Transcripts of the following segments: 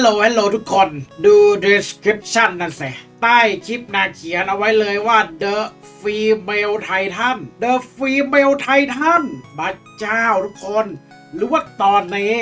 ลโหลฮัลโหลทุกคน ดู description นั่นสิใต้คลิปนาเขียนเอาไว้เลยว่า The Female Titan The Female Titan บัดเจ้าทุกคน หรือว่าตอนนี้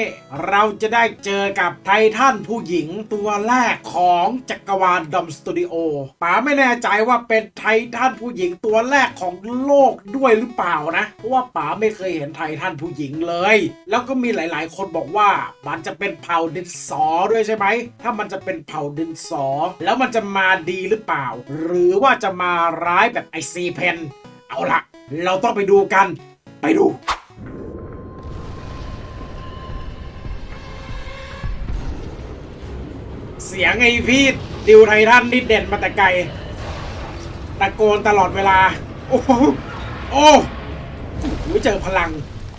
เราจะได้เจอกับไททันผู้หญิงตัวแรกของจักรวาลดอมสตูดิโอป๋าไม่แน่ใจว่าเป็นไททันผู้หญิงตัวแรกของโลกด้วยหรือเปล่านะ เพราะว่าป๋าไม่เคยเห็นไททันผู้หญิงเลย แล้วก็มีหลาย ๆ คนบอกว่ามันจะเป็นเผ่าดินสอด้วยใช่ไหม ถ้ามันจะเป็นเผ่าดินสอ แล้วมันจะมาดีหรือเปล่า หรือว่าจะมาร้ายแบบไอซีเพนเอาละเราต้องไปดูกัน ไปดู สียงไอ้พี่ดิวไททันนี่เด่นมาแต่ไกลตะโกนตลอดเวลา โอ้โหโอ้โหเจอพลัง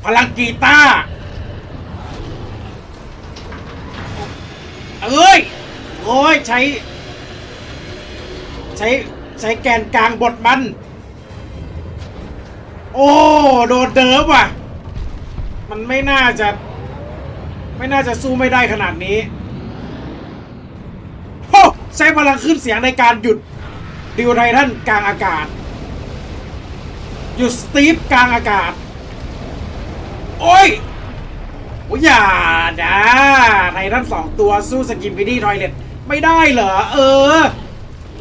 พลังกีตาร์เอ้ยโอ้ยใช้ ใช้ใช้แกนกลางบทมัน โอ้ โดนเดิมว่ะ มันไม่น่าจะ ไม่น่าจะสู้ไม่ได้ขนาดนี้ ใช้พลังขึ้นเสียงในการหยุดดิวไททันกลางอากาศ หยุดสตีฟกลางอากาศ โอ้ยโอ้ยอย่านะไททันสองตัวสู้สกิมพิดี้ทอยเล็ตไม่ได้เหรอ เออ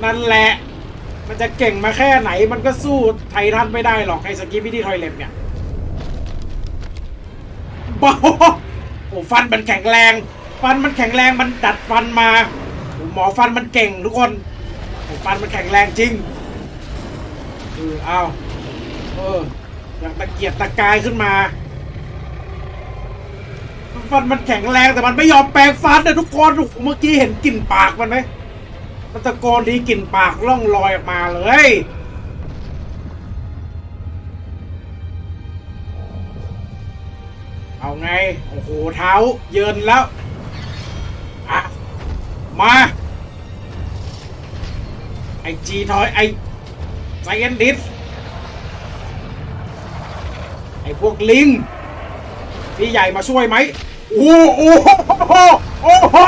นั่นแหละ มันจะเก่งมาแค่ไหนมันก็สู้ไททันไม่ได้หรอกไอ้สกิมพิดี้ทอยเล็ตเนี่ยบ้าโอ้ฟันมันแข็งแรง ฟันมันแข็งแรงมันดัดฟันมา มอฟันมันเก่งทุกคนฟันมันแข็งแรงจริงเออเอาเอออย่างตะเกียบตะกายขึ้นมา ฟันมันแข็งแรงแต่มันไม่ยอมแปรงฟันนะทุกคนโอ้โหเมื่อกี้เห็นกลิ่นปากมันไหมมันตะโกนทีกลิ่นปากล่องลอยออกมาเลยเอาไง โอ้โห เท้า เยินแล้ว อะ มา อจีทอย ไอไซเอนดิสไอพวกลิงพี่ใหญ่มาช่วยไหมโอ้โอ้โอ้โอ้โอ้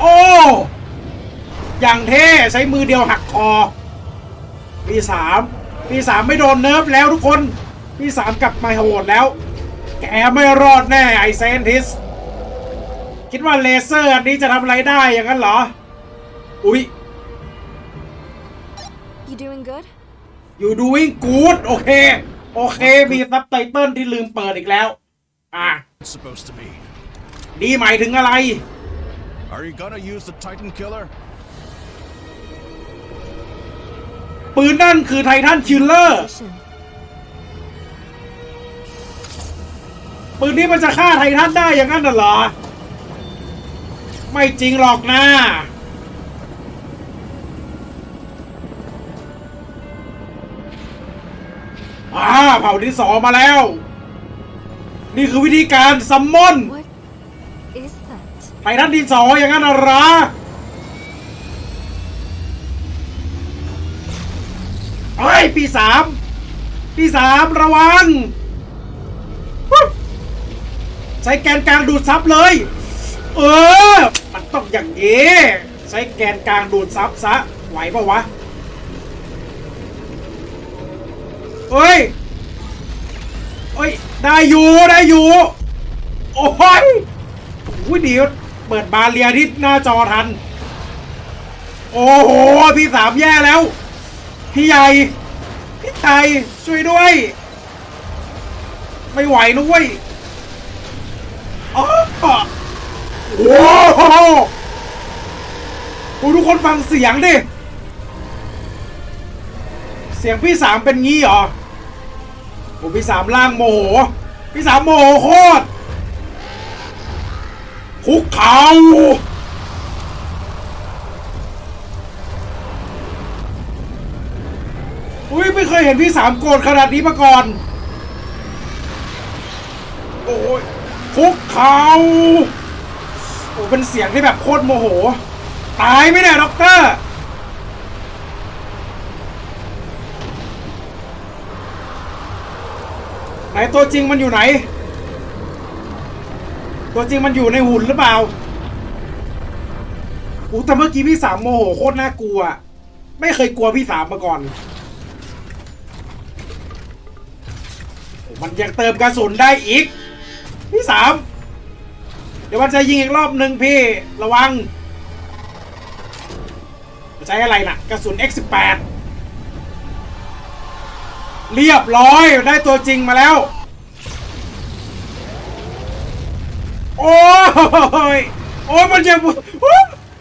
โอ้อย่างเท่ใช้มือเดียวหักคอพี่สามพี่สามไม่โดนเนิร์ฟแล้วทุกคนพี่สามกลับมาโหดแล้ว แกไม่รอดแน่ไอเซนทิส คิดว่าเลเซอร์อันนี้จะทำอะไรได้อย่างนั้นเหรอ อุ๊ย You doing good? you doing good โอเค โอเค มีซับไตเติลที่ลืมเปิดอีกแล้ว อะ What's supposed to mean? ดีหมายถึงอะไร Are you gonna use the Titan Killer? ปืนนั่นคือไททันคิลเลอร์ Position. ปืนนี้มันจะฆ่าไททันได้อย่างนั้นน่ะเหรอ ไม่จริงหรอกนะ อ่าเผ่าที่สองมาแล้ว นี่คือวิธีการซัมมอน What is that? ไททันดินสออย่างนั้นน่ะเหรอเฮ้ยปีสามปีสามระวังฮู้ใช้แกนกลางดูดซับเลย เออ มันต้องอย่างนี้ ใช้แกนกลางดูดซับซะ ไหวปะวะ เฮ้ยเฮ้ย ได้อยู่ ได้อยู่ โอ้ยอุ้ยดีเปิดบาเรียที่หน้าจอทัน โอ้โห พี่สามแย่แล้ว พี่ใหญ่ พี่ไทยช่วยด้วย ไม่ไหวนะเว้ยอ๋อโอ้โหทุกคนฟังเสียงดิ เสียงพี่สามเป็นงี้เหรอ โอพี่สามล่างโมโหพี่สามโมโหโคตรคุกเขาอุ้ยไม่เคยเห็นพี่สามโกรธขนาดนี้มาก่อน โอ้ยคุกเขาโอ้เป็นเสียงที่แบบโคตรโมโห ตายไหมเนี่ยด็อกเตอร์ ตัวจริงมันอยู่ไหน ตัวจริงมันอยู่ในหุ่นหรือเปล่าอู้แต่เมื่อกี้พี่สามโมโหโคตรน่ากลัว ไม่เคยกลัวพี่สามมาก่อน มันยังเติมกระสุนได้อีก พี่สามเดี๋ยวมันจะยิงอีกรอบหนึ่งพี่ ระวัง ใช้อะไรน่ะ กระสุน X18 เรียบร้อยได้ตัวจริงมาแล้ว โอ้ยโอ้ยมันยัง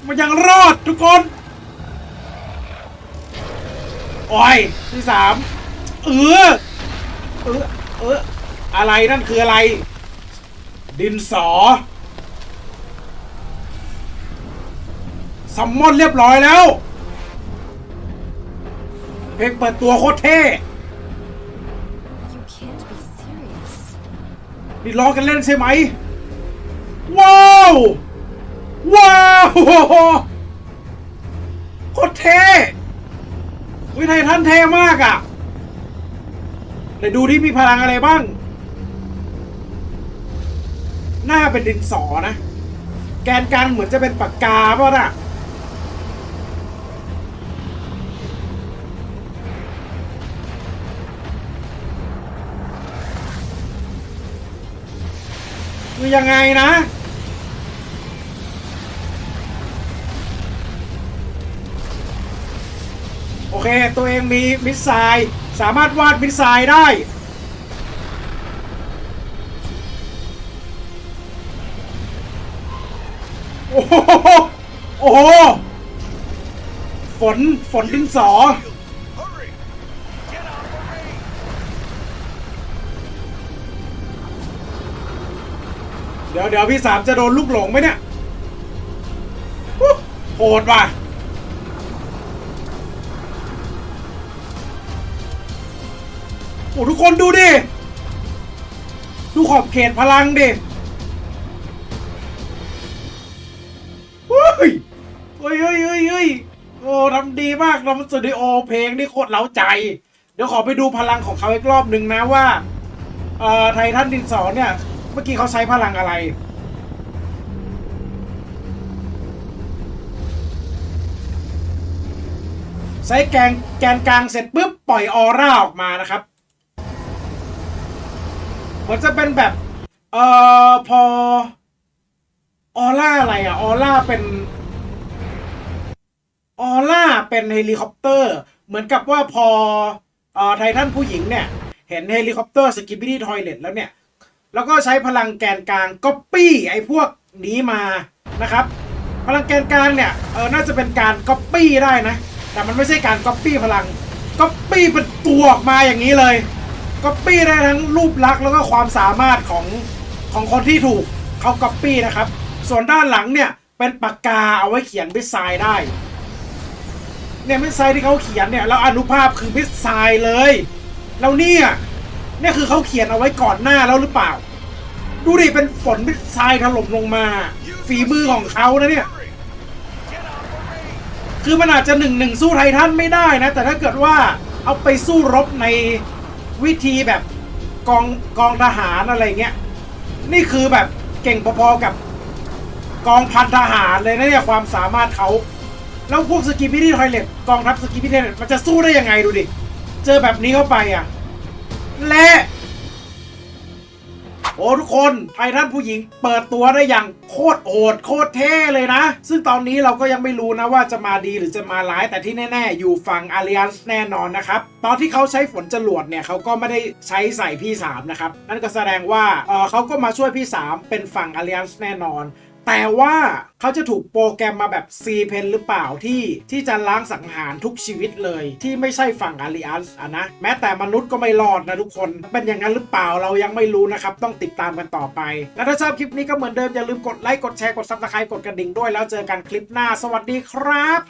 มันยังรอดทุกคนโอ้ยที่สามเออเออเอออะไรนั่นคืออะไร ดินสอซัมมอนเรียบร้อยแล้ว เพลงเปิดตัวโคตรเท่ นี่ล้อกันเล่นใช่ไหม ว้าว ว้าวโคตรเท่วิไทยท่านเท่มากอะ่ะเดี๋ยวดูที่มีพลังอะไรบ้าง หน้าเป็นดินสอนะ แกนกลางเหมือนจะเป็นปากกาป่ะน่ะ คือยังไงนะ โอเค ตัวเองมีมิสไซล์สามารถวาดมิสไซล์ได้ โอ้โห โอ้โห ฝน ฝนดินสอ เดี๋ยวเดี๋ยวพี่สามจะโดนลูกหลงไหมเนี่ยโหดว่ะโอ้ทุกคนดูดิ ดูขอบเขตพลังดิเฮ้ยเฮ้ยเฮ้ยเฮ้ยโอ้ทำดีมากทำสตูดิโอเพลงนี่โคตรเล้าใจ เดี๋ยวขอไปดูพลังของเขาอีกรอบหนึ่งนะว่าเอ่อไททันดินสอเนี่ย เมื่อกี้เขาใช้พลังอะไร ใช้แกนแกนกลางเสร็จปุ๊บปล่อยออร่าออกมานะครับเหมือนจะเป็นแบบเอ่อพอออร่าอะไรอะออร่าเป็นออร่าเป็นเฮลิคอปเตอร์ เหมือนกับว่าพอเอ่อไททันผู้หญิงเนี่ย เห็นเฮลิคอปเตอร์สกิปปี้ทอยเลตแล้วเนี่ย แล้วก็ใช้พลังแกนกลางก๊อปปี้ไอ้พวกนี้มานะครับ พลังแกนกลางเนี่ยเออน่าจะเป็นการก๊อปปี้ได้นะ แต่มันไม่ใช่การก๊อปปี้พลังก๊อปปี้เป็นตัวออกมาอย่างนี้เลยก๊อปปี้ได้ทั้งรูปลักษณ์แล้วก็ความสามารถของของคนที่ถูกเขาก๊อปปี้นะครับ ส่วนด้านหลังเนี่ยเป็นปากกาเอาไว้เขียนมิสไซล์ได้เนี่ยมิสไซล์ที่เขาเขียนเนี่ยแล้วอนุภาพคือมิสไซล์เลย แล้วเนี่ย เนี่ยคือเขาเขียนเอาไว้ก่อนหน้าแล้วหรือเปล่า ดูดิเป็นฝนมิสไซล์ถล่มลงมา ฝีมือของเขานะเนี่ย คือมันอาจจะหนึ่งหนึ่งสู้ไททันไม่ได้นะ แต่ถ้าเกิดว่าเอาไปสู้รบในวิธีแบบกองกองทหารอะไรเงี้ย นี่คือแบบเก่งพอๆกับกองพันทหารเลยนะเนี่ยความสามารถเขา แล้วพวกสกิปปี้ที่ทอยเลตกองทัพสกิปปี้ทอยเลตมันจะสู้ได้ยังไงดูดิ เจอแบบนี้เข้าไปอะ และ โอ้ทุกคนไททันผู้หญิงเปิดตัวได้อย่างโคตรโหดโคตรเท่เลยนะ ซึ่งตอนนี้เราก็ยังไม่รู้นะว่าจะมาดีหรือจะมาร้ายแต่ที่แน่ ๆ อยู่ฝั่ง Alliance แน่นอนนะครับ ตอนที่เขาใช้ฝนจรวดเนี่ยเขาก็ไม่ได้ใช้ใส่พี่3นะครับ นั่นก็แสดงว่าเออเขาก็มาช่วยพี่3เป็นฝั่ง Alliance แน่นอน แต่ว่าเขาจะถูกโปรแกรมมาแบบซีเพนหรือเปล่าที่ที่จะล้างสังหารทุกชีวิตเลย ที่ไม่ใช่ฝั่งอาริอัสอะนะแม้แต่มนุษย์ก็ไม่รอดนะทุกคนเป็นอย่างนั้นหรือเปล่าเรายังไม่รู้นะครับ ต้องติดตามกันต่อไป และถ้าชอบคลิปนี้ก็เหมือนเดิม อย่าลืมกดไลค์กดแชร์กดซับสไครต์กดกระดิ่งด้วยแล้วเจอกันคลิปหน้า สวัสดีครับ